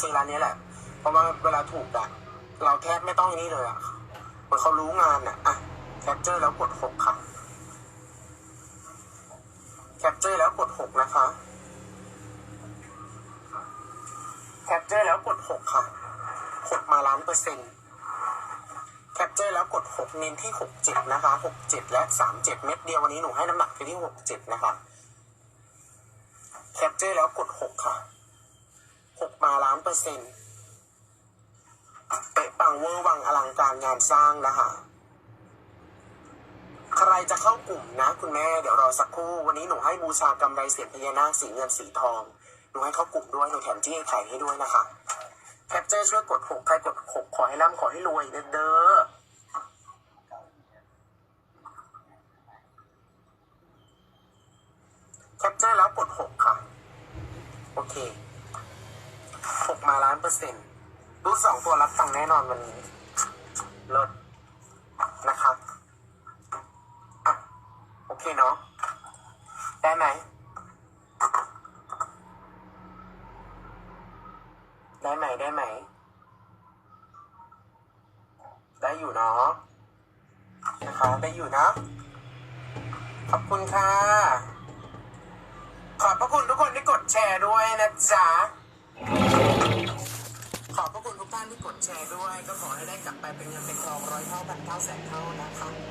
ซื้อร้านนี้แหละ เพราะว่าเวลาถูกอะเราแทบไม่ต้องนี้เลยอะเหมือนเขารู้งานอะอะแคปเจอร์แล้วกดหกค่ะ แคปเจอร์แล้วกดหกนะคะ แคปเจอร์แล้วกดหกค่ะหกมาล้านเปอร์เซ็นต์แคปเจอร์แล้วกดหกเน้นที่หกเจ็ดนะคะหกเจ็ดและสามเจ็ดเม็ดเดียววันนี้หนูให้น้ำหนักไปที่หกเจ็ดนะคะ แคปเจอร์แล้วกดหกค่ะ หกมาล้านเปอร์เซ็นต์เป๊ะปังเวอร์วังอลังการงานสร้างนะคะใครจะเข้ากลุ่มนะคุณแม่เดี๋ยวรอสักครู่ วันนี้หนูให้บูชากำไรเสียงพญานาคสีเงินสีทอง หนูให้เข้ากลุ่มด้วยหนูแถมที่ไข่ให้ด้วยนะคะแคปเจอร์ช่วยกดหกใครกดหกขอให้ร่ำขอให้รวยเด้อแคปเจอร์แล้วกดหกค่ะ โอเค หกมาล้านเปอร์เซ็นต์รูดสองตัวรับฟังแน่นอนวันนี้ลดนะครับอะโอเคเนาะได้ไหมได้ไหมได้ไหม ได้อยู่เนาะนะคะได้อยู่นะ ขอบคุณค่ะ ขอบพระคุณทุกคนที่กดแชร์ด้วยนะจ๊ะ ระคุณทุกท่านที่กดแชร์ด้วย ก็ขอให้ได้กลับไปเป็นเงินเป็นทองร้อยเท่าพันเท่าแสนเท่านะคะ